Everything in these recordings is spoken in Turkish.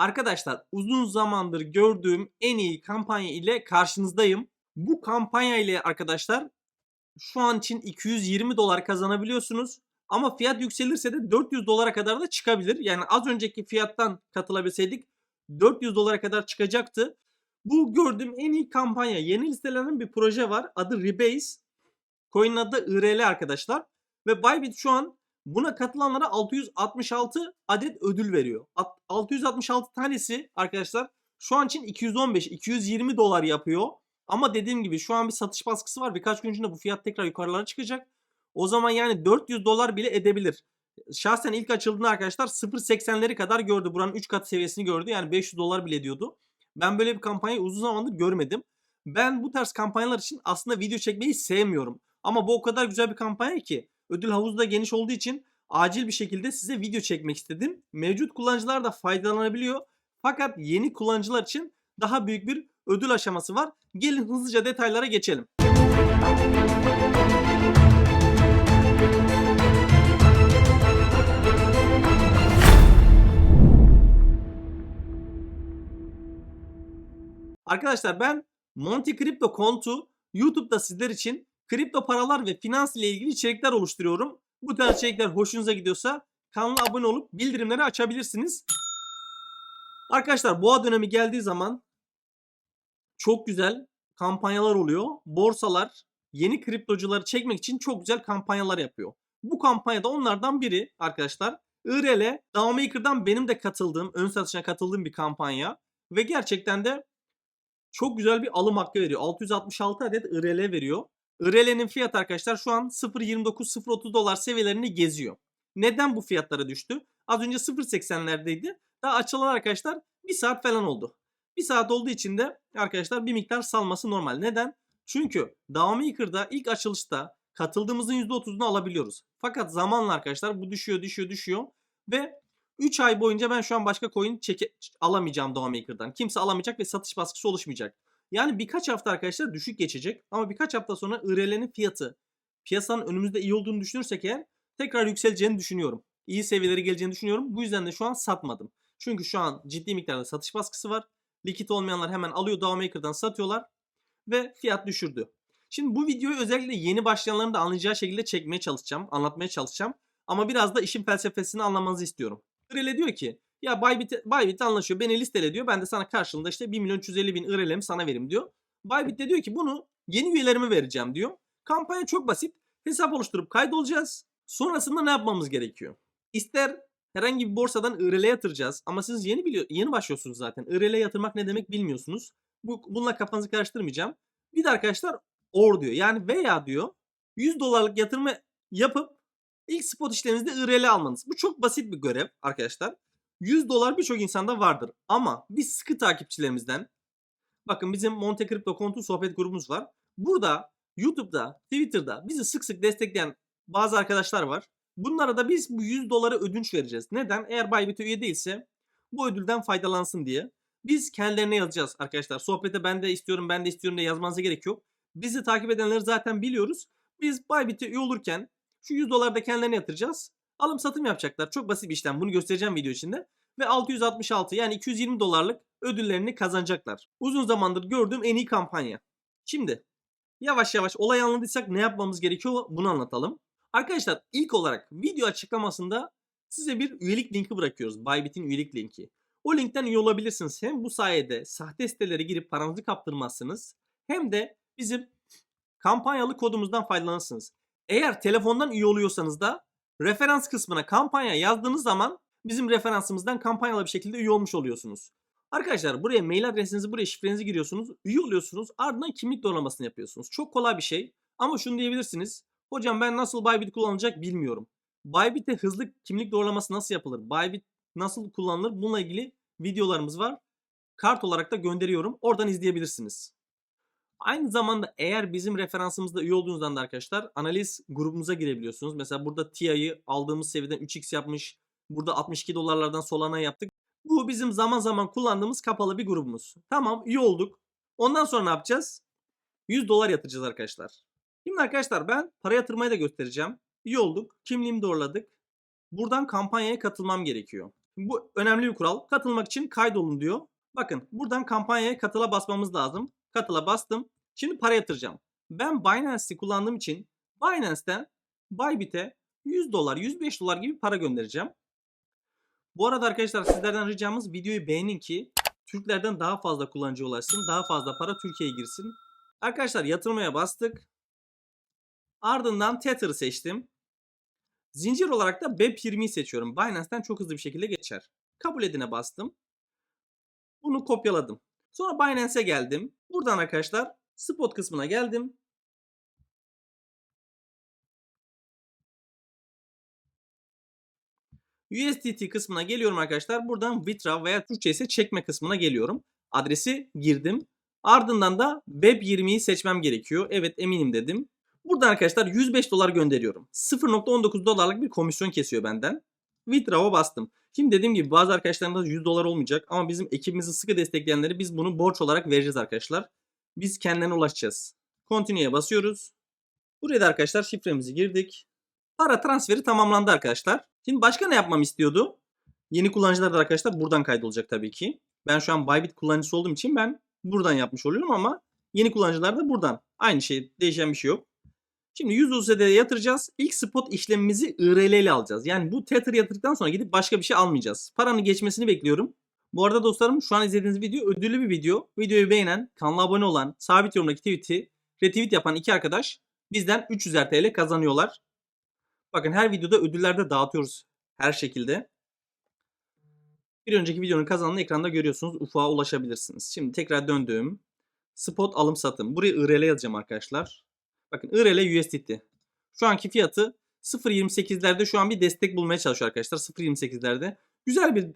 Arkadaşlar uzun zamandır gördüğüm en iyi kampanya ile karşınızdayım. Bu kampanya ile arkadaşlar şu an için 220 dolar kazanabiliyorsunuz. Ama fiyat yükselirse de 400 dolara kadar da çıkabilir. Yani az önceki fiyattan katılabilseydik 400 dolara kadar çıkacaktı. Bu gördüğüm en iyi kampanya. Yeni listelenen bir proje var. Adı Rebase. Coin'in adı IRL arkadaşlar. Ve Bybit şu an buna katılanlara 666 adet ödül veriyor. At- 666 tanesi arkadaşlar şu an için 215-220 dolar yapıyor. Ama dediğim gibi şu an bir satış baskısı var. Birkaç gün içinde bu fiyat tekrar yukarılara çıkacak. O zaman yani 400 dolar bile edebilir. Şahsen ilk açıldığında arkadaşlar 0.80'leri kadar gördü. Buranın 3 kat seviyesini gördü. Yani 500 dolar bile diyordu. Ben böyle bir kampanyayı uzun zamandır görmedim. Ben bu tarz kampanyalar için aslında video çekmeyi sevmiyorum. Ama bu o kadar güzel bir kampanya ki ödül havuzu da geniş olduğu için acil bir şekilde size video çekmek istedim. Mevcut kullanıcılar da faydalanabiliyor. Fakat yeni kullanıcılar için daha büyük bir ödül aşaması var. Gelin hızlıca detaylara geçelim. Arkadaşlar ben Monte Crypto Kontu YouTube'da sizler için kripto paralar ve finans ile ilgili içerikler oluşturuyorum. Bu tarz içerikler hoşunuza gidiyorsa kanala abone olup bildirimleri açabilirsiniz. Arkadaşlar boğa dönemi geldiği zaman çok güzel kampanyalar oluyor. Borsalar yeni kriptocuları çekmek için çok güzel kampanyalar yapıyor. Bu kampanyada onlardan biri arkadaşlar IRL Dowmaker'dan benim de katıldığım, ön satışına katıldığım bir kampanya ve gerçekten de çok güzel bir alım hakkı veriyor. 666 adet IRL veriyor. IRL'nin fiyatı arkadaşlar şu an 0.29-0.30 dolar seviyelerini geziyor. Neden bu fiyatlara düştü? Az önce 0.80'lerdeydi. Daha açılan arkadaşlar 1 saat falan oldu. 1 saat olduğu için de arkadaşlar bir miktar salması normal. Neden? Çünkü Dowmaker'da ilk açılışta katıldığımızın %30'unu alabiliyoruz. Fakat zamanla arkadaşlar bu düşüyor düşüyor düşüyor ve 3 ay boyunca ben şu an başka coin çeke alamayacağım Dowmaker'dan. Kimse alamayacak ve satış baskısı oluşmayacak. Yani birkaç hafta arkadaşlar düşük geçecek ama birkaç hafta sonra IRL'nin fiyatı piyasanın önümüzde iyi olduğunu düşünürsek eğer tekrar yükseleceğini düşünüyorum. İyi seviyelere geleceğini düşünüyorum. Bu yüzden de şu an satmadım. Çünkü şu an ciddi miktarda satış baskısı var. Likit olmayanlar hemen alıyor Dowmaker'dan satıyorlar ve fiyat düşürdü. Şimdi bu videoyu özellikle yeni başlayanların da anlayacağı şekilde çekmeye çalışacağım, anlatmaya çalışacağım. Ama biraz da işin felsefesini anlamanızı istiyorum. IRL diyor ki ya Bybit, Bybit anlaşıyor beni listele diyor. Ben de sana karşılığında işte 1 milyon 350 bin IRL'mi sana verim diyor. Bybit de diyor ki bunu yeni üyelerime vereceğim diyor. Kampanya çok basit. Hesap oluşturup kaydolacağız. Sonrasında ne yapmamız gerekiyor? İster herhangi bir borsadan IRL yatıracağız ama siz yeni biliyor yeni başlıyorsunuz zaten. IRL yatırmak ne demek bilmiyorsunuz. Bu bununla kafanızı karıştırmayacağım. Bir de arkadaşlar or diyor. Yani veya diyor 100 dolarlık yatırımı yapıp ilk spot işleminizde IRL almanız. Bu çok basit bir görev arkadaşlar. 100 dolar birçok insanda vardır. Ama biz sıkı takipçilerimizden bakın bizim Monte Crypto kontu sohbet grubumuz var. Burada YouTube'da, Twitter'da bizi sık sık destekleyen bazı arkadaşlar var. Bunlara da biz bu 100 dolara ödünç vereceğiz. Neden? Eğer Bybit'e üye değilse bu ödülden faydalansın diye. Biz kendilerine yazacağız arkadaşlar. Sohbete ben de istiyorum, ben de istiyorum diye yazmanıza gerek yok. Bizi takip edenleri zaten biliyoruz. Biz Bybit'e üye olurken şu 100 doları da kendilerine yatıracağız. Alım satım yapacaklar. Çok basit bir işlem. Bunu göstereceğim video içinde. Ve 666 yani 220 dolarlık ödüllerini kazanacaklar. Uzun zamandır gördüğüm en iyi kampanya. Şimdi yavaş yavaş olay anladıysak ne yapmamız gerekiyor bunu anlatalım. Arkadaşlar ilk olarak video açıklamasında size bir üyelik linki bırakıyoruz. Bybit'in üyelik linki. O linkten üye olabilirsiniz. Hem bu sayede sahte sitelere girip paranızı kaptırmazsınız. Hem de bizim kampanyalı kodumuzdan faydalanırsınız. Eğer telefondan üye oluyorsanız da referans kısmına kampanya yazdığınız zaman bizim referansımızdan kampanyalı bir şekilde üye olmuş oluyorsunuz. Arkadaşlar buraya mail adresinizi, buraya şifrenizi giriyorsunuz, üye oluyorsunuz, ardından kimlik doğrulamasını yapıyorsunuz. Çok kolay bir şey ama şunu diyebilirsiniz. Hocam ben nasıl Bybit kullanılacak bilmiyorum. Bybit'te hızlı kimlik doğrulaması nasıl yapılır? Bybit nasıl kullanılır? Bununla ilgili videolarımız var. Kart olarak da gönderiyorum. Oradan izleyebilirsiniz. Aynı zamanda eğer bizim referansımızda üye olduğunuzdan da arkadaşlar analiz grubumuza girebiliyorsunuz. Mesela burada TIA'yı aldığımız seviyeden 3x yapmış. Burada 62 dolarlardan Solana yaptık. Bu bizim zaman zaman kullandığımız kapalı bir grubumuz. Tamam üye olduk. Ondan sonra ne yapacağız? 100 dolar yatıracağız arkadaşlar. Şimdi arkadaşlar ben para yatırmayı da göstereceğim. İyi olduk. Kimliğimi doğruladık. Buradan kampanyaya katılmam gerekiyor. Bu önemli bir kural. Katılmak için kaydolun diyor. Bakın buradan kampanyaya katıla basmamız lazım. Katıla bastım. Şimdi para yatıracağım. Ben Binance'i kullandığım için Binance'ten Bybit'e 100 dolar, 105 dolar gibi para göndereceğim. Bu arada arkadaşlar sizlerden ricamız videoyu beğenin ki Türklerden daha fazla kullanıcı ulaşsın. Daha fazla para Türkiye'ye girsin. Arkadaşlar yatırmaya bastık. Ardından Tether'ı seçtim. Zincir olarak da BEP20'yi seçiyorum. Binance'ten çok hızlı bir şekilde geçer. Kabul edine bastım. Bunu kopyaladım. Sonra Binance'e geldim. Buradan arkadaşlar spot kısmına geldim. USDT kısmına geliyorum arkadaşlar. Buradan withdraw veya Türkçe ise çekme kısmına geliyorum. Adresi girdim. Ardından da Web20'yi seçmem gerekiyor. Evet eminim dedim. Buradan arkadaşlar 105 dolar gönderiyorum. 0.19 dolarlık bir komisyon kesiyor benden. Withdraw'a bastım. Şimdi dediğim gibi bazı arkadaşlarımda 100 dolar olmayacak ama bizim ekibimizi sıkı destekleyenleri biz bunu borç olarak vereceğiz arkadaşlar. Biz kendilerine ulaşacağız. Continue'ye basıyoruz. Buraya da arkadaşlar şifremizi girdik. Para transferi tamamlandı arkadaşlar. Şimdi başka ne yapmam istiyordu? Yeni kullanıcılar da arkadaşlar buradan kaydolacak tabii ki. Ben şu an Bybit kullanıcısı olduğum için ben buradan yapmış oluyorum ama yeni kullanıcılar da buradan. Aynı şey değişen bir şey yok. Şimdi 100 USD'ye yatıracağız. İlk spot işlemimizi IRL ile alacağız. Yani bu Tether yatırdıktan sonra gidip başka bir şey almayacağız. Paranın geçmesini bekliyorum. Bu arada dostlarım şu an izlediğiniz video ödüllü bir video. Videoyu beğenen, kanala abone olan, sabit yorumdaki tweet'i retweet yapan iki arkadaş bizden 300 TL kazanıyorlar. Bakın her videoda ödüllerde dağıtıyoruz her şekilde. Bir önceki videonun kazananını ekranda görüyorsunuz. Ufağa ulaşabilirsiniz. Şimdi tekrar döndüm. Spot alım satım. Buraya IRL yazacağım arkadaşlar. Bakın IRL USDT. Şu anki fiyatı 0.28'lerde şu an bir destek bulmaya çalışıyor arkadaşlar. 0.28'lerde. Güzel bir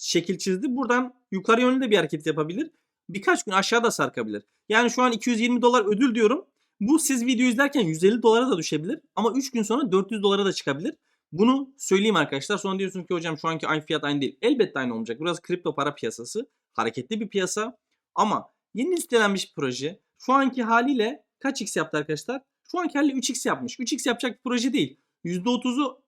şekil çizdi. Buradan yukarı yönlü de bir hareket yapabilir. Birkaç gün aşağıda sarkabilir. Yani şu an 220 dolar ödül diyorum. Bu siz video izlerken 150 dolara da düşebilir. Ama 3 gün sonra 400 dolara da çıkabilir. Bunu söyleyeyim arkadaşlar. Sonra diyorsunuz ki hocam şu anki aynı fiyat aynı değil. Elbette aynı olmayacak. Burası kripto para piyasası. Hareketli bir piyasa. Ama yeni listelenmiş proje. Şu anki haliyle kaç x yaptı arkadaşlar? Şu anki haliyle 3x yapmış. 3x yapacak bir proje değil. %30'u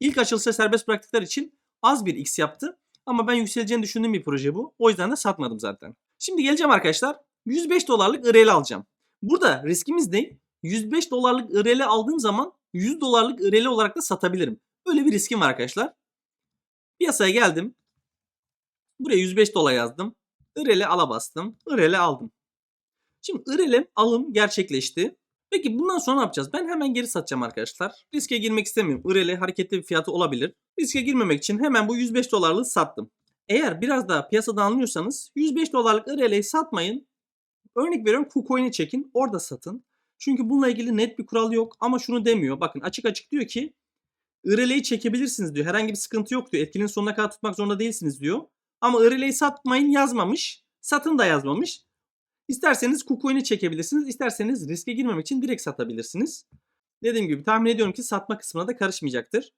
ilk açılışta serbest bıraktıklar için az bir x yaptı. Ama ben yükseleceğini düşündüğüm bir proje bu. O yüzden de satmadım zaten. Şimdi geleceğim arkadaşlar. 105 dolarlık IRL alacağım. Burada riskimiz ne? 105 dolarlık IRL aldığım zaman 100 dolarlık IRL olarak da satabilirim. Böyle bir riskim var arkadaşlar. Piyasaya geldim. Buraya 105 dolar yazdım. IRL ala bastım. IRL aldım. Şimdi IRL alım gerçekleşti. Peki bundan sonra ne yapacağız? Ben hemen geri satacağım arkadaşlar. Riske girmek istemiyorum. IRL hareketli bir fiyatı olabilir. Riske girmemek için hemen bu 105 dolarlığı sattım. Eğer biraz daha piyasada anlıyorsanız 105 dolarlık IRL'yi satmayın. Örnek veriyorum KuCoin'i çekin orada satın. Çünkü bununla ilgili net bir kural yok ama şunu demiyor. Bakın açık açık diyor ki IRL'yi çekebilirsiniz diyor. Herhangi bir sıkıntı yok diyor. Etkinin sonuna kadar tutmak zorunda değilsiniz diyor. Ama IRL'yi satmayın yazmamış. Satın da yazmamış. İsterseniz KuCoin'i çekebilirsiniz. İsterseniz riske girmemek için direkt satabilirsiniz. Dediğim gibi tahmin ediyorum ki satma kısmına da karışmayacaktır.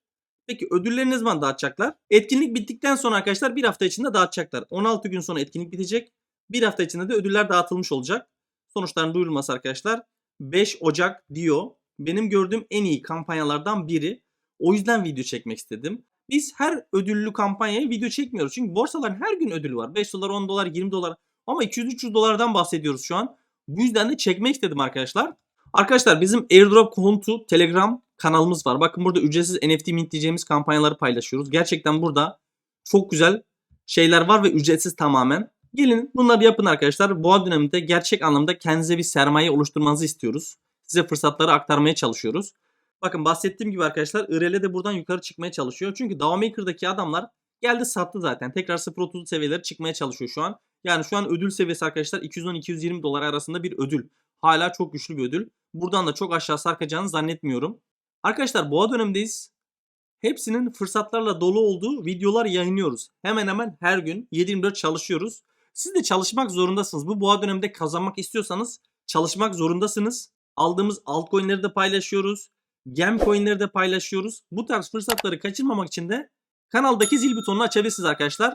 Peki ödülleri ne zaman dağıtacaklar? Etkinlik bittikten sonra arkadaşlar bir hafta içinde dağıtacaklar. 16 gün sonra etkinlik bitecek. Bir hafta içinde de ödüller dağıtılmış olacak. Sonuçların duyurulması arkadaşlar 5 Ocak diyor. Benim gördüğüm en iyi kampanyalardan biri. O yüzden video çekmek istedim. Biz her ödüllü kampanyaya video çekmiyoruz. Çünkü borsaların her gün ödülü var. 5 dolar, 10 dolar, 20 dolar. Ama 200-300 dolardan bahsediyoruz şu an. Bu yüzden de çekmek istedim arkadaşlar. Arkadaşlar bizim Airdrop Kontu Telegram kanalımız var. Bakın burada ücretsiz NFT mintleyeceğimiz kampanyaları paylaşıyoruz. Gerçekten burada çok güzel şeyler var ve ücretsiz tamamen. Gelin bunları yapın arkadaşlar. Boğa döneminde gerçek anlamda kendinize bir sermaye oluşturmanızı istiyoruz. Size fırsatları aktarmaya çalışıyoruz. Bakın bahsettiğim gibi arkadaşlar IRL de buradan yukarı çıkmaya çalışıyor. Çünkü Dawmaker'daki adamlar geldi sattı zaten. Tekrar 0.30 seviyeleri çıkmaya çalışıyor şu an. Yani şu an ödül seviyesi arkadaşlar 210-220 dolar arasında bir ödül. Hala çok güçlü bir ödül. Buradan da çok aşağı sarkacağını zannetmiyorum. Arkadaşlar boğa dönemindeyiz. Hepsinin fırsatlarla dolu olduğu videolar yayınlıyoruz. Hemen hemen her gün 7-24 çalışıyoruz. Siz de çalışmak zorundasınız. Bu boğa döneminde kazanmak istiyorsanız çalışmak zorundasınız. Aldığımız altcoin'leri de paylaşıyoruz. Gem coin'leri de paylaşıyoruz. Bu tarz fırsatları kaçırmamak için de kanaldaki zil butonunu açabilirsiniz arkadaşlar.